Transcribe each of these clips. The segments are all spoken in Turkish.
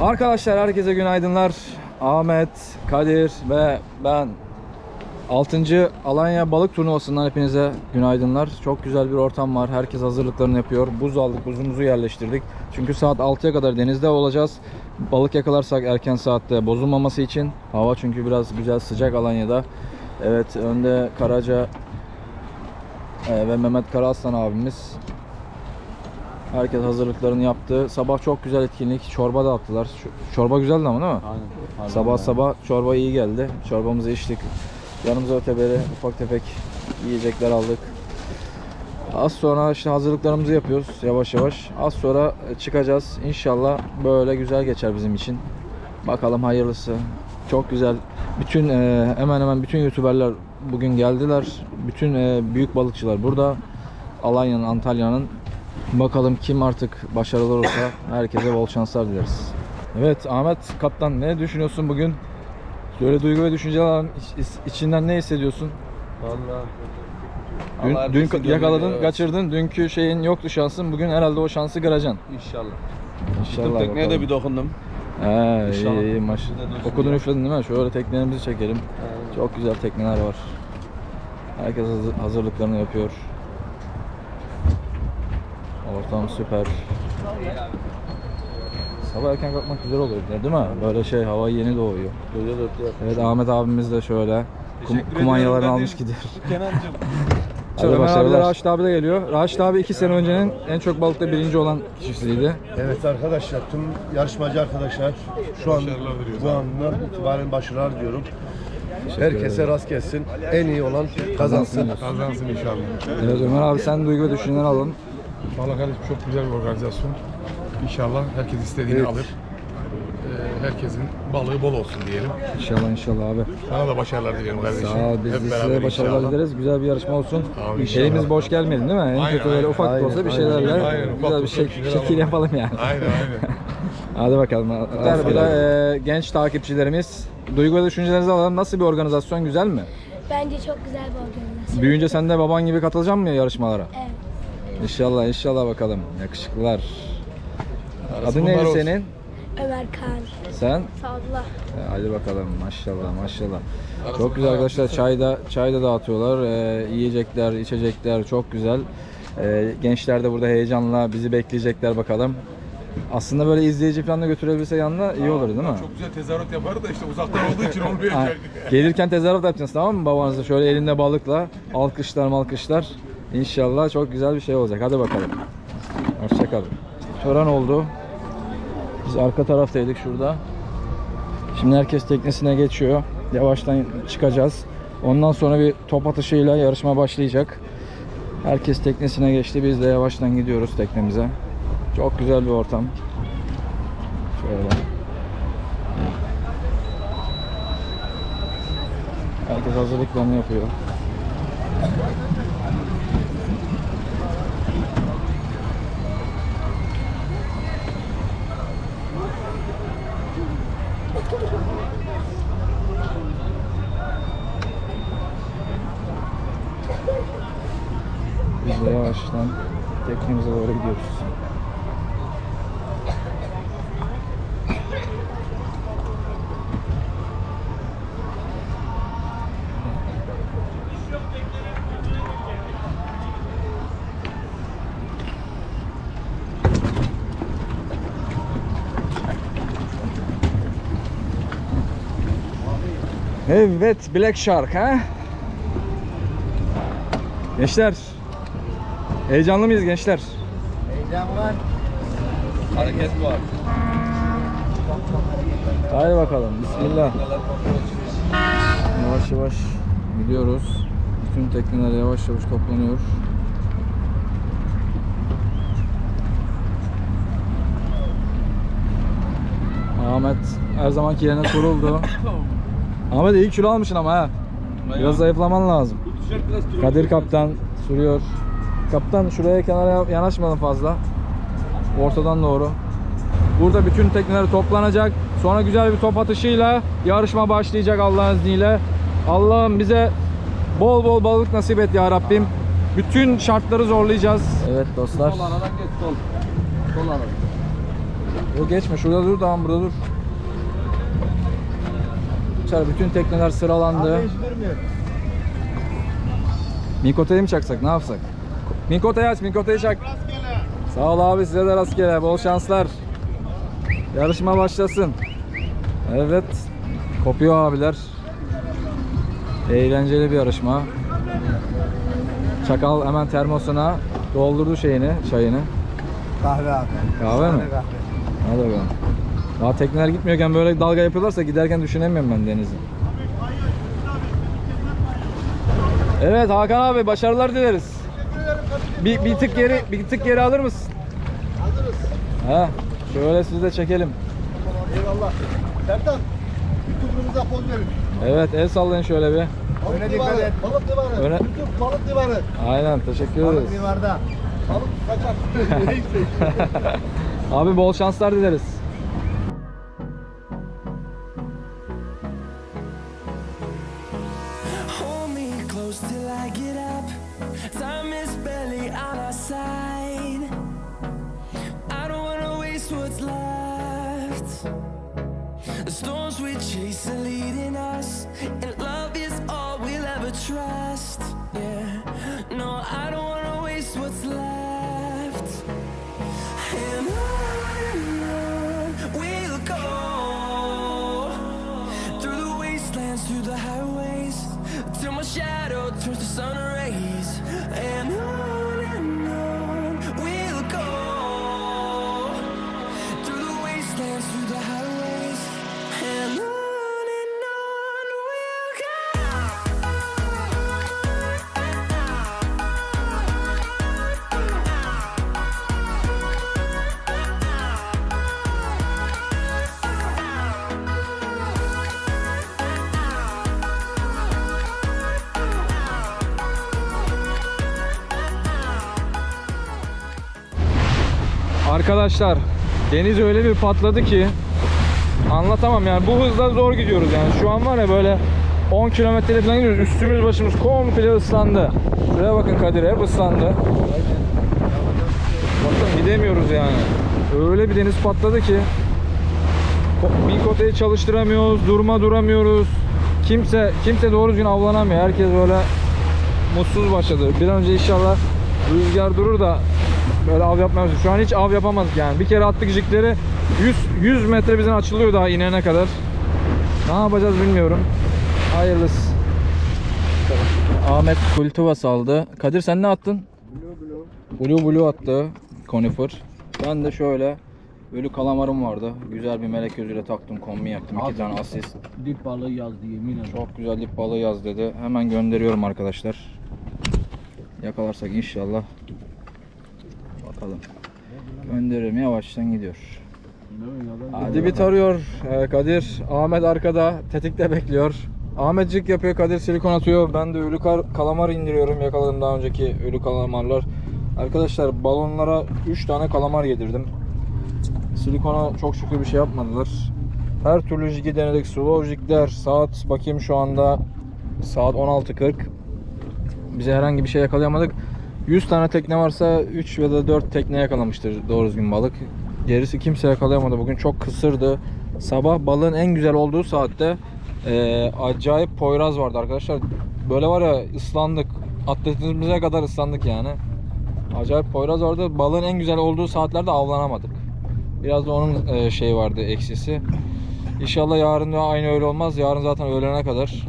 Arkadaşlar herkese günaydınlar. Ahmet, Kadir ve ben 6. Alanya Balık Turnuvası'ndan hepinize günaydınlar. Çok güzel bir ortam var. Herkes hazırlıklarını yapıyor. Buz aldık, buzumuzu yerleştirdik. Çünkü saat 6'ya kadar denizde olacağız. Balık yakalarsak erken saatte bozulmaması için. Hava çünkü biraz güzel sıcak Alanya'da. Evet önde Karaca e, ve Mehmet Karaslan abimiz. Herkes hazırlıklarını yaptı. Sabah çok güzel etkinlik. Çorba dağıttılar. Ç- Çorba güzeldi ama değil mi? Aynen. Sabah sabah çorba iyi geldi. Çorbamızı içtik. Yanımıza öteberi ufak tefek yiyecekler aldık. Az sonra işte hazırlıklarımızı yapıyoruz yavaş yavaş. Az sonra çıkacağız. İnşallah böyle güzel geçer bizim için. Bakalım hayırlısı. Çok güzel. Bütün e, hemen hemen bütün YouTuber'lar bugün geldiler. Bütün e, büyük balıkçılar burada. Alanya'nın, Antalya'nın. Bakalım kim artık başarılı olursa herkese bol şanslar dileriz. Evet Ahmet Kaptan ne düşünüyorsun bugün? Şöyle duygu ve düşünceler içinden ne hissediyorsun? Vallahi. Dün, Allah dün yakaladın, evet. kaçırdın. Dünkü şeyin yoktu şansın. Bugün herhalde o şansı kıracaksın. İnşallah. İnşallah. Tekneye de bir dokundum. He, İnşallah. iyi, iyi maş. Okudun üfledin değil mi? Şöyle teknelerimizi çekelim. Çok güzel tekneler var. Herkes hazır- hazırlıklarını yapıyor. Ortam süper. Sabah erken kalkmak güzel oluyor değil mi? Böyle şey hava yeni doğuyor. Böyle dört yer. Evet Ahmet abimiz de şöyle kum, Teşekkür kumanyalarını ediyorum. almış gidiyor. Kenancığım. Hadi Ömer abi de başarılar. Raşit abi de geliyor. Raşit abi 2 sene öncenin en çok balıkta birinci olan kişisiydi. Evet arkadaşlar, tüm yarışmacı arkadaşlar şu an bu andan itibaren başarılar diyorum. Herkese rast gelsin. En iyi olan kazansın. Kazansın inşallah. Evet Ömer abi sen duygu ve düşüncelerini alalım. Valla kardeşim çok güzel bir organizasyon. İnşallah herkes istediğini Evet. alır. Ee, herkesin balığı bol olsun diyelim. İnşallah inşallah abi. Sana da başarılar dilerim kardeşim. Sağ ol. Biz Hep de beraber size başarılar inşallah. dileriz. Güzel bir yarışma olsun. Amin inşallah. Elimiz boş gelmeyelim değil mi? En Aynen, kötü böyle aynen. ufak da olsa bir Aynen, şeylerle aynen. Ufak güzel bir da şey, olsa bir şeyler şekil alalım. yapalım yani. Aynen aynen. Hadi bakalım. Bir de e, genç takipçilerimiz duygu ve düşüncelerinizi alalım. Nasıl bir organizasyon? Güzel mi? Bence çok güzel bir organizasyon. Büyüyünce sen de baban gibi katılacaksın mı yarışmalara? Evet. İnşallah inşallah bakalım. Yakışıklılar. Arası Adın bunlar neydi olsun. senin? Ömer Kaan. Sen? Sadullah. E, Hadi bakalım maşallah maşallah. Çok güzel arkadaşlar çay da çay da dağıtıyorlar. Ee, yiyecekler, içecekler çok güzel. Ee, gençler de burada heyecanla bizi bekleyecekler bakalım. Aslında böyle izleyici falan da götürebilse yanına iyi olur değil mi? Çok güzel tezahürat yapar da işte uzaktan olduğu için olmuyor. Ha, gelirken tezahürat yapacaksınız tamam mı babanızla şöyle elinde balıkla alkışlar malkışlar. İnşallah çok güzel bir şey olacak. Hadi bakalım. Hoşçakalın. Tören oldu. Biz arka taraftaydık şurada. Şimdi herkes teknesine geçiyor. Yavaştan çıkacağız. Ondan sonra bir top atışıyla yarışma başlayacak. Herkes teknesine geçti. Biz de yavaştan gidiyoruz teknemize. Çok güzel bir ortam. Şöyle. Herkes hazırlıklarını yapıyor. Biz de yavaştan teknemize doğru gidiyoruz. Evet, Black Shark ha? Gençler, heyecanlı mıyız gençler? Hareket var. Haydi bakalım, bismillah. Yavaş yavaş gidiyoruz. Bütün tekneler yavaş yavaş toplanıyor. Ahmet her zamanki yerine kuruldu. Ahmet iyi kilo almışsın ama ha. Biraz zayıflaman lazım. Kadir kaptan sürüyor. Kaptan şuraya kenara yanaşmadın fazla. Ortadan doğru. Burada bütün tekneler toplanacak. Sonra güzel bir top atışıyla yarışma başlayacak Allah'ın izniyle. Allah'ım bize bol bol balık nasip et ya Rabbim. Bütün şartları zorlayacağız. Evet dostlar. Sol aradan geç sol. Sol aradan. Yok geçme şurada dur tamam burada dur. Arkadaşlar bütün tekneler sıralandı. Mikota'yı mı çaksak ne yapsak? Mikota'yı aç Mikota'yı çak. Sağ ol abi size de rastgele bol şanslar. Yarışma başlasın. Evet. Kopuyor abiler. Eğlenceli bir yarışma. Çakal hemen termosuna doldurdu şeyini, çayını. Kahve abi. Kahve mi? Hadi bakalım. Daha tekneler gitmiyorken böyle dalga yapıyorlarsa giderken düşünemiyorum ben denizi. Evet Hakan abi başarılar dileriz. Bir, bir tık geri bir tık geri alır mısın? Alırız. He, şöyle sizi de çekelim. Eyvallah. Sertan, YouTube'umuza poz verin. Evet el sallayın şöyle bir. Öne dikkat et. Balık divarı. Öne- YouTube balık divarı. Aynen teşekkür ederiz. divarda. Balık kaçar. Neyse. Abi bol şanslar dileriz. Arkadaşlar deniz öyle bir patladı ki anlatamam yani. Bu hızla zor gidiyoruz yani. Şu an var ya böyle 10 kilometre falan gidiyoruz. Üstümüz başımız komple ıslandı. Şuraya bakın Kadir hep ıslandı. Bakın gidemiyoruz yani. Öyle bir deniz patladı ki ko- Mikota'yı çalıştıramıyoruz durma duramıyoruz. Kimse kimse doğru düzgün avlanamıyor. Herkes böyle mutsuz başladı. Bir an önce inşallah rüzgar durur da böyle av yapmamız. Şu an hiç av yapamadık yani. Bir kere attık jikleri 100 100 metre bizden açılıyor daha inene kadar. Ne yapacağız bilmiyorum. Hayırlısı. Ahmet kultuva saldı. Kadir sen ne attın? Blue blue. Blue attı. Conifer. Ben de şöyle ölü kalamarım vardı. Güzel bir melek gözüyle taktım, kombi yaktım. iki tane asist. Dip balığı yazdı yemin ederim. Çok güzel dip balığı yaz dedi. Hemen gönderiyorum arkadaşlar. Yakalarsak inşallah. Bakalım. Gönderiyorum yavaştan gidiyor. Hadi bir tarıyor Ee, Kadir. Ahmet arkada tetikte bekliyor. Ahmetcik yapıyor Kadir silikon atıyor. Ben de ölü kalamar indiriyorum. Yakaladım daha önceki ölü kalamarlar. Arkadaşlar balonlara 3 tane kalamar yedirdim. Silikona çok şükür bir şey yapmadılar. Her türlü jigi denedik. Slow jigler. Saat bakayım şu anda saat 16.40. Bize herhangi bir şey yakalayamadık. 100 tane tekne varsa 3 ya da 4 tekne yakalamıştır doğru düzgün balık. Gerisi kimse yakalayamadı bugün. Çok kısırdı. Sabah balığın en güzel olduğu saatte eee, acayip poyraz vardı arkadaşlar. Böyle var ya ıslandık. Atletimize kadar ıslandık yani. Acayip poyraz vardı. Balığın en güzel olduğu saatlerde avlanamadık. Biraz da onun eee, şeyi vardı eksisi. İnşallah yarın da aynı öyle olmaz. Yarın zaten öğlene kadar.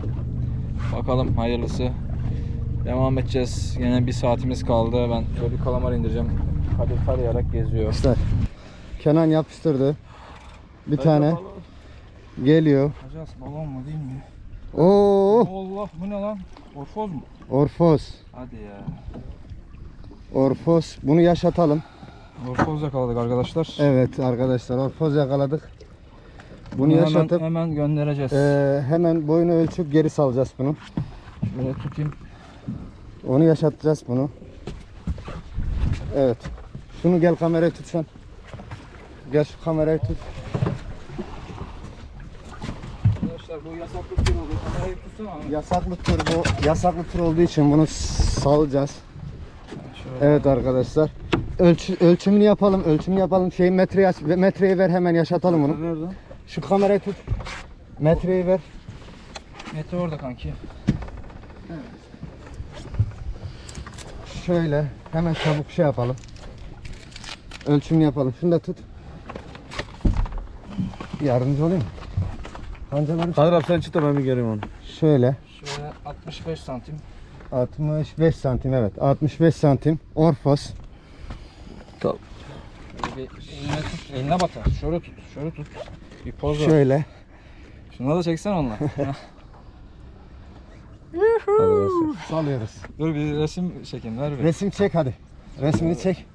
Bakalım hayırlısı. Devam edeceğiz. Yine bir saatimiz kaldı. Ben şöyle bir kalamar indireceğim. Kadir tarayarak geziyor. Arkadaşlar Kenan yapıştırdı. Bir tane geliyor. Acas balon mu değil mi? Oo Allah bu ne lan? Orfoz mu? Orfos. Hadi ya. Orfos. Bunu yaşatalım. Orfoz yakaladık arkadaşlar. Evet arkadaşlar Orfos yakaladık. Bunu hemen, yaşatıp hemen göndereceğiz. eee, hemen boyunu ölçüp geri salacağız bunu. Şöyle tutayım. Onu yaşatacağız bunu. Evet. Şunu gel kamerayı tut sen. Gel şu kamerayı tut. Arkadaşlar bu yasaklı tur oldu. Kamerayı tutsana abi. Yasaklı tur bu. Yasaklı tur olduğu için bunu salacağız. Evet arkadaşlar. ölçü, ölçümünü yapalım. Ölçümünü yapalım. Şey metreyi aç, metreyi ver hemen yaşatalım bunu. Nerede? Şu kamerayı tut. Metreyi ver. Metre orada kanki. Şöyle hemen çabuk şey yapalım. Ölçümünü yapalım. Şunu da tut. Yardımcı olayım? Kancaları Kadir abi sen çık da ben bir göreyim onu. şöyle. Şöyle 65 santim. 65 santim evet. 65 santim. Orfos. Şöyle bir eline tut. Eline batar. Şöyle tut. Şöyle tut. Bir poz ver. Şöyle. Şuna da çeksen onunla. Salıyoruz. Dur bir resim çekin ver bir. Resim çek hadi. Resmini çek.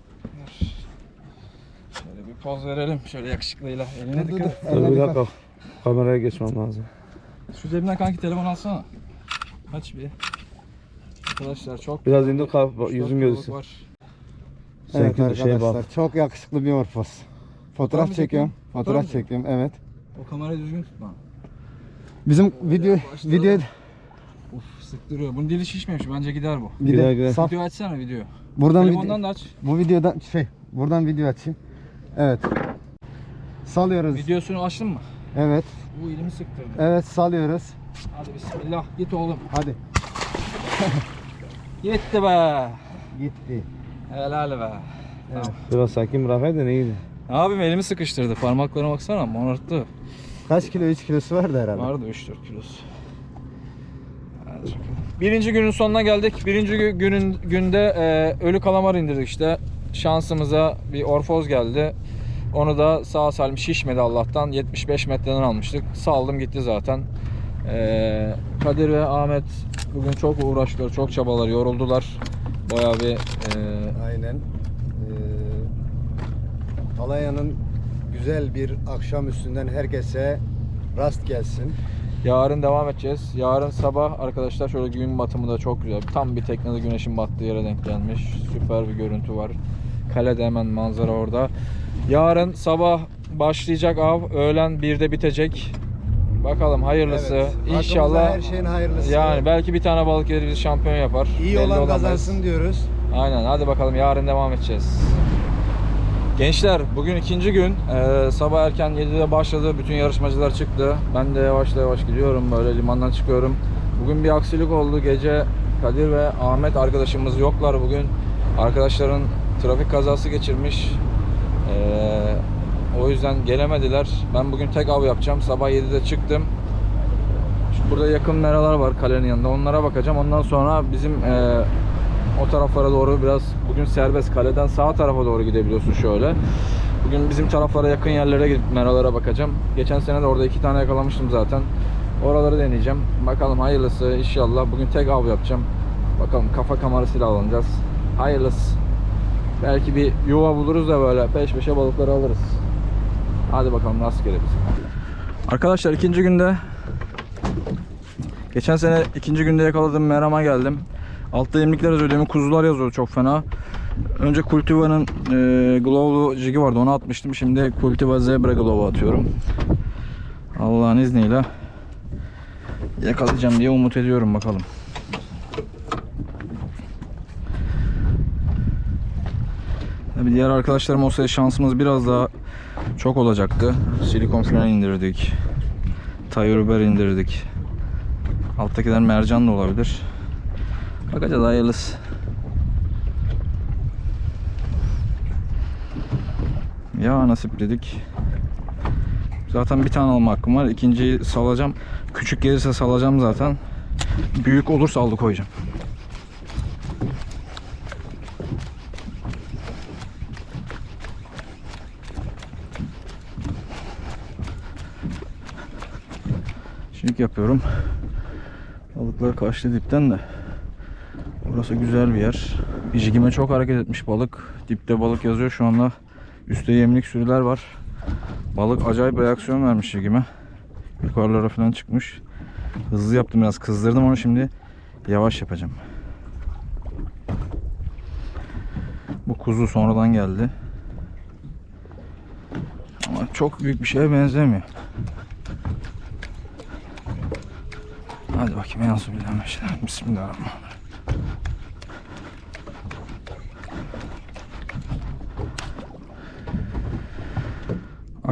Şöyle bir poz verelim. Şöyle yakışıklıyla. Eline Dur dur dikkat. dur. et. Eline dikkat. Kameraya geçmem lazım. Şu cebinden kanki telefon alsana. Aç bir. Arkadaşlar çok Biraz indir kalk yüzün kiloluk gözüksün. var. Evet Seninki de şeye arkadaşlar çok yakışıklı bir Orfos. Fotoğraf mı çekiyorum. Fotoğraf Fotoğraf mı çekiyorum evet. O kamerayı düzgün tutma. Bizim video başlayalım. video Uf sıktırıyor. Bunun dili şişmemiş. Bence gider bu. bir Gider, de gider. saf- Video açsana video. buradan Telefondan video, da aç. bu videodan şey buradan video açayım. Evet. Salıyoruz. Videosunu açtın mı? Evet. Bu elimi sıktırdı. Evet salıyoruz. Hadi bismillah. Git oğlum. Hadi. Gitti be. Gitti. Helal be. Biraz sakin bırakaydın iyiydi. Abim elimi sıkıştırdı. Parmaklarına baksana morarttı. Kaç kilo? 3 kilosu vardı herhalde. Vardı 3-4 kilosu. Birinci günün sonuna geldik. Birinci gü- günün günde e, ölü kalamar indirdik işte. Şansımıza bir orfoz geldi. Onu da sağ salim şişmedi Allah'tan. 75 metreden almıştık. Saldım gitti zaten. E, Kadir ve Ahmet bugün çok uğraştılar, çok çabalar, yoruldular. Bayağı bir e, Aynen. Ee, Alanya'nın güzel bir akşam üstünden herkese rast gelsin. Yarın devam edeceğiz. Yarın sabah arkadaşlar şöyle gün batımı da çok güzel. Tam bir teknede güneşin battığı yere denk gelmiş. Süper bir görüntü var. Kalede hemen manzara orada. Yarın sabah başlayacak av. Öğlen 1'de bitecek. Bakalım hayırlısı. Evet, İnşallah her şeyin hayırlısı. yani belki bir tane balık gelir bizi şampiyon yapar. iyi Belli olan kazansın diyoruz. Aynen hadi bakalım yarın devam edeceğiz. Gençler bugün ikinci gün. Ee, sabah erken 7'de başladı. Bütün yarışmacılar çıktı. Ben de yavaş yavaş gidiyorum. Böyle limandan çıkıyorum. Bugün bir aksilik oldu. Gece Kadir ve Ahmet arkadaşımız yoklar bugün. Arkadaşların trafik kazası geçirmiş. Ee, o yüzden gelemediler. Ben bugün tek av yapacağım. Sabah 7'de çıktım. Burada yakın meralar var kalenin yanında. Onlara bakacağım. Ondan sonra bizim e, o taraflara doğru biraz bugün serbest kaleden sağ tarafa doğru gidebiliyorsun şöyle. Bugün bizim taraflara yakın yerlere gidip meralara bakacağım. Geçen sene de orada iki tane yakalamıştım zaten. Oraları deneyeceğim. Bakalım hayırlısı inşallah. Bugün tek av yapacağım. Bakalım kafa kamerasıyla alınacağız. Hayırlısı. Belki bir yuva buluruz da böyle peş peşe balıkları alırız. Hadi bakalım rastgele bize. Arkadaşlar ikinci günde Geçen sene ikinci günde yakaladığım merama geldim. Altta yemlikler yazıyor. Demin kuzular yazıyor çok fena. Önce Cultiva'nın e, Glow'lu jigi vardı. Onu atmıştım. Şimdi Cultiva Zebra Glow'u atıyorum. Allah'ın izniyle yakalayacağım diye umut ediyorum bakalım. Tabii diğer arkadaşlarım olsaydı şansımız biraz daha çok olacaktı. Silikon falan indirdik. Tayuruber indirdik. Alttakiler mercan da olabilir. Bakacağız hayırlısı. Ya nasip dedik. Zaten bir tane alma hakkım var. İkinciyi salacağım. Küçük gelirse salacağım zaten. Büyük olursa aldı koyacağım. Şimdi yapıyorum. Balıklar kaçtı dipten de. Burası güzel bir yer. Jigime çok hareket etmiş balık. Dipte balık yazıyor şu anda. Üstte yemlik sürüler var. Balık acayip reaksiyon vermiş jigime. Yukarılara falan çıkmış. Hızlı yaptım biraz kızdırdım onu şimdi yavaş yapacağım. Bu kuzu sonradan geldi. Ama çok büyük bir şeye benzemiyor. Hadi bakayım en azı bilen şeyler. Bismillahirrahmanirrahim.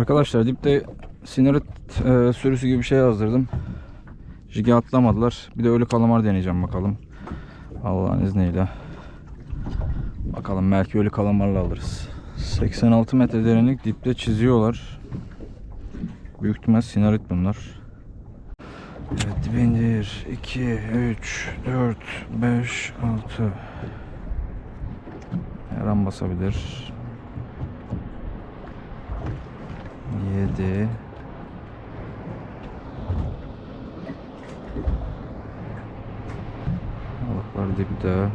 Arkadaşlar dipte sinarit e, sürüsü gibi bir şey yazdırdım. Jige atlamadılar. Bir de ölü kalamar deneyeceğim bakalım. Allah'ın izniyle. Bakalım belki ölü kalamarla alırız. 86 metre derinlik dipte çiziyorlar. Büyük ihtimal sinarit bunlar. Evet dibe indir. 2, 3, 4, 5, 6. Her an basabilir. 7 Balıklar.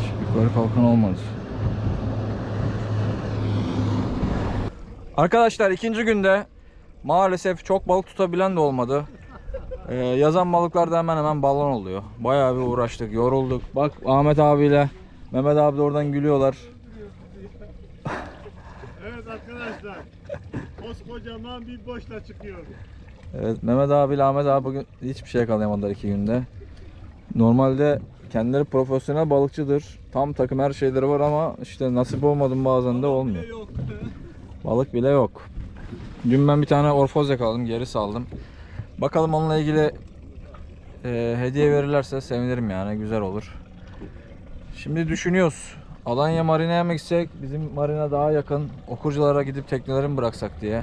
Hiç Yukarı kalkan olmadı. Arkadaşlar ikinci günde maalesef çok balık tutabilen de olmadı. Ee, yazan balıklarda hemen hemen balon oluyor. Bayağı bir uğraştık, yorulduk. Bak Ahmet abiyle Mehmet abi de oradan gülüyorlar. Evet arkadaşlar. Koskocaman bir boşla çıkıyor. Evet Mehmet abiyle Ahmet abi bugün hiçbir şey yakalayamadılar iki günde. Normalde kendileri profesyonel balıkçıdır. Tam takım her şeyleri var ama işte nasip olmadı bazen de olmuyor. Balık bile yok. Dün ben bir tane orfoz yakaladım geri saldım. Bakalım onunla ilgili e, hediye verirlerse sevinirim yani güzel olur. Şimdi düşünüyoruz. Alanya Marina'ya mı gitsek? Bizim marina daha yakın. Okurculara gidip tekneleri mi bıraksak diye.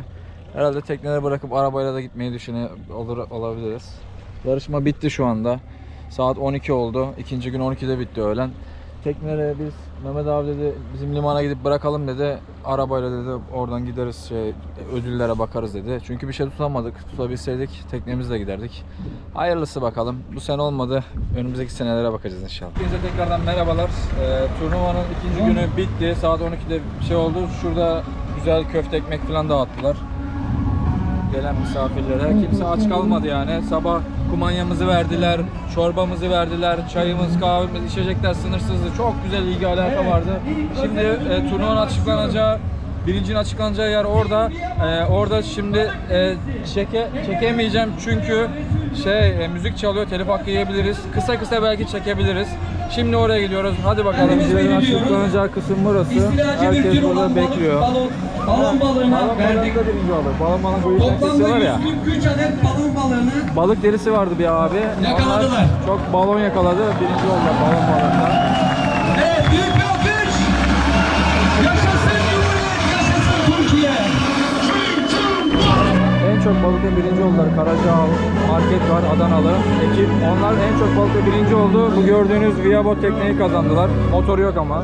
Herhalde tekneleri bırakıp arabayla da gitmeyi olur olabiliriz. Yarışma bitti şu anda. Saat 12 oldu. İkinci gün 12'de bitti öğlen. Tekneleri biz Mehmet abi dedi bizim limana gidip bırakalım dedi. Arabayla dedi oradan gideriz şey ödüllere bakarız dedi. Çünkü bir şey tutamadık. Tutabilseydik teknemizle giderdik. Hayırlısı bakalım. Bu sene olmadı. Önümüzdeki senelere bakacağız inşallah. Hepinize tekrardan merhabalar. Ee, turnuvanın ikinci günü bitti. Saat 12'de bir şey oldu. Şurada güzel köfte ekmek falan dağıttılar gelen misafirlere. Kimse aç kalmadı yani. Sabah kumanyamızı verdiler, çorbamızı verdiler, çayımız, kahvemiz, içecekler sınırsızdı. Çok güzel ilgi alaka vardı. Şimdi e, turnuvanın açıklanacağı, birincinin açıklanacağı yer orada. E, orada şimdi e, çeke, çekemeyeceğim çünkü şey e, müzik çalıyor, telif hakkı yiyebiliriz. Kısa kısa belki çekebiliriz. Şimdi oraya gidiyoruz. Hadi bakalım. Birincinin açıklanacağı kısım burası. Herkes burada bekliyor. Balon, balon balığına Balon verdik. balığında birinci oldu. Balon Toplamda var ya. 143 adet balon balığını Balık derisi vardı bir abi. Yakaladılar. Onlar çok balon yakaladı. Birinci oldular balon balonda. Evet büyük bir alkış. Yaşasın Cumhuriyet, yaşasın Türkiye. En çok balıkta birinci oldular. Karacaağ market var Adanalı ekip. Onlar en çok balıkta birinci oldu. Bu gördüğünüz Viabot tekneyi kazandılar. Motoru yok ama.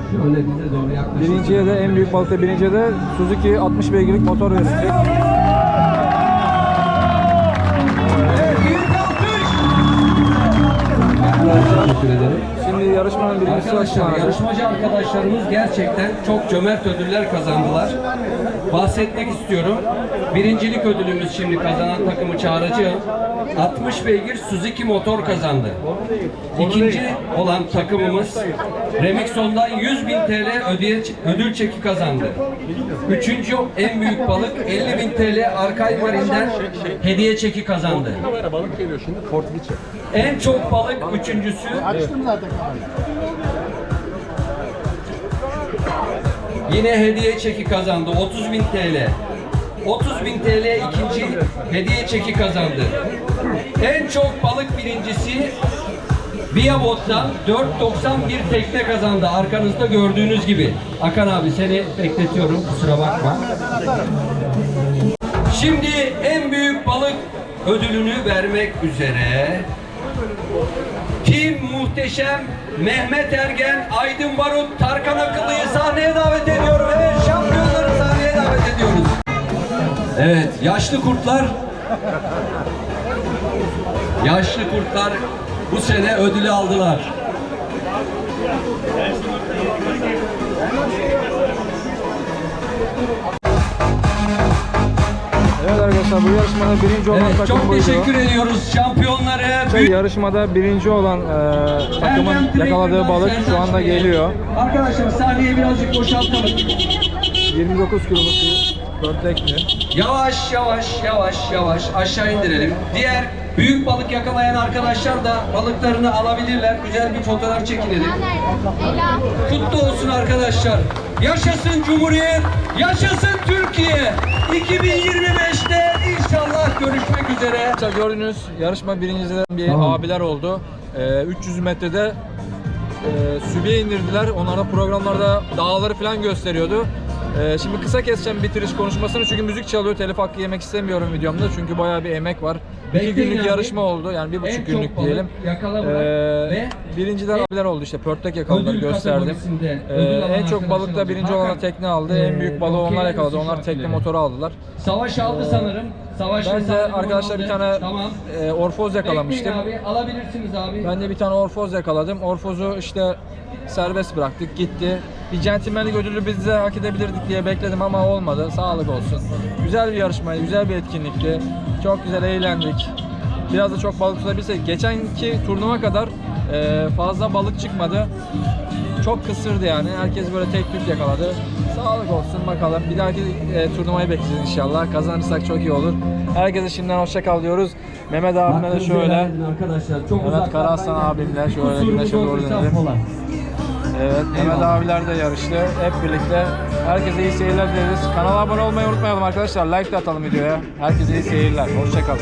Birinciye de en büyük balıkta birinciye de Suzuki 60 beygirlik motor verilecek. Evet. Şimdi yarışmanın birincisi Arkadaşlar yarışmacı arkadaşlarımız gerçekten çok cömert ödüller kazandılar. Bahsetmek istiyorum. Birincilik ödülümüz şimdi kazanan takımı çağıracağım. 60 beygir Suzuki motor kazandı. İkinci olan takımımız Remixon'dan 100 bin TL ödeye, ödül çeki kazandı. Üçüncü en büyük balık 50 bin TL Arkay Marin'den hediye çeki kazandı. En çok balık üçüncüsü Yine hediye çeki kazandı 30 bin TL. 30 bin TL ikinci hediye çeki kazandı. En çok balık birincisi Viabot'tan 4.91 tekne kazandı. Arkanızda gördüğünüz gibi. Akan abi seni bekletiyorum kusura bakma. Şimdi en büyük balık ödülünü vermek üzere muhteşem Mehmet Ergen, Aydın Barut, Tarkan Akıllı'yı sahneye davet ediyorum. Evet, şampiyonları sahneye davet ediyoruz. Evet, yaşlı kurtlar. Yaşlı kurtlar bu sene ödülü aldılar. Arkadaşlar bu yarışmada birinci olan Evet, takım çok buydu. teşekkür ediyoruz şampiyonları. Şey, yarışmada birinci olan e, takımın yakaladığı balık şu anda geliyor. Arkadaşlar sahneyi birazcık boşaltalım. 29 kiloluk bir Pörtekli. Yavaş yavaş yavaş yavaş aşağı indirelim. Diğer büyük balık yakalayan arkadaşlar da balıklarını alabilirler. Güzel bir fotoğraf çekinelim. Kutlu olsun arkadaşlar. Yaşasın Cumhuriyet, yaşasın Türkiye. 2025'te inşallah görüşmek üzere. Gördüğünüz yarışma birincisinden bir abiler oldu. Ee, 300 metrede e, sübiye indirdiler. Onlar da programlarda dağları falan gösteriyordu. Ee, şimdi kısa keseceğim bitiriş konuşmasını çünkü müzik çalıyor. Telif hakkı yemek istemiyorum videomda çünkü bayağı bir emek var. İki Bekleyin günlük abi. yarışma oldu yani bir buçuk günlük diyelim. Ee, ve birinciler abiler oldu işte pörtlek yakaladılar gösterdim. Ee, en çok balıkta birinci Hakan, olan tekne aldı. en ee, büyük balığı onlar yakaladı. Onlar tekne motoru aldılar. Savaş aldı sanırım. Savaş Ben de arkadaşlar bir tane Tamam. e, orfoz yakalamıştım. Abi alabilirsiniz abi. Ben de bir tane orfoz yakaladım. Orfozu işte serbest bıraktık gitti. Bir centilmenlik ödülü biz de hak edebilirdik diye bekledim ama olmadı. Sağlık olsun. Güzel bir yarışmaydı, güzel bir etkinlikti. Çok güzel eğlendik. Biraz da çok balık tutabilsek. Geçenki turnuva kadar e, fazla balık çıkmadı. Çok kısırdı yani. Herkes böyle tek tük yakaladı. Sağlık olsun bakalım. Bir dahaki e, turnuvayı bekleyeceğiz inşallah. Kazanırsak çok iyi olur. Herkese şimdiden hoşça kal diyoruz. Mehmet abime de şöyle. arkadaşlar. Çok Karaaslan geldi. abimle şöyle güneşe doğru dönelim. Evet, Mehmet abiler de yarıştı. Hep birlikte. Herkese iyi seyirler dileriz. Kanala abone olmayı unutmayalım arkadaşlar. Like de atalım videoya. Herkese iyi seyirler. Hoşçakalın.